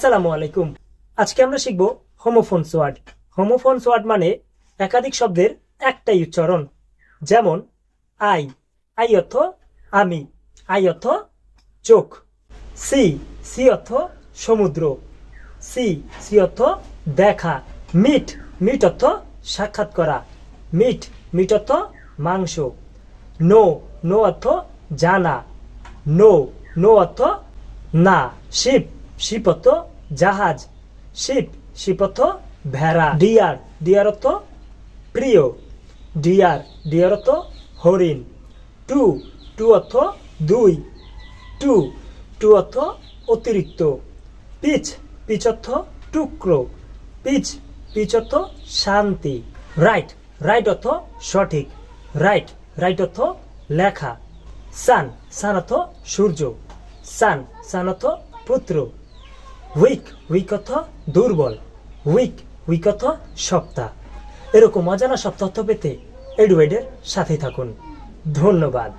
আসসালামু আলাইকুম। আজকে আমরা শিখব হোমোফোনস ওয়ার্ড হোমোফোনস ওয়ার্ড মানে একাধিক শব্দের একটাই উচ্চারণ। যেমন, আই আই অর্থ আমি আই অর্থ চোখ সি সি অর্থ সমুদ্র সি সি অর্থ দেখা মিট মিট অর্থ সাক্ষাৎ করা মিট মিট অর্থ মাংস নো নো অর্থ জানা নো নো অর্থ না শিপ শিপ অর্থ জাহাজ। শিপ শিপ ভেড়া। ডিয়ার ডিয়ার অর্থ প্রিয়। ডিয়ার ডিয়ার অর্থ হরিণ। টু টু অর্থ দুই। টু টু অর্থ অতিরিক্ত। পিচ পিচ অর্থ টুকরো। পিচ পিচ অর্থ শান্তি। রাইট রাইট অর্থ সঠিক। রাইট রাইট অর্থ লেখা। সান সান অর্থ সূর্য। সান সান অর্থ পুত্র। উইক উইক অর্থ দুর্বল, উইক উইক অর্থ সপ্তাহ এরকম অজানা সব তথ্য পেতে এডুয়েডের সাথে থাকুন। ধন্যবাদ।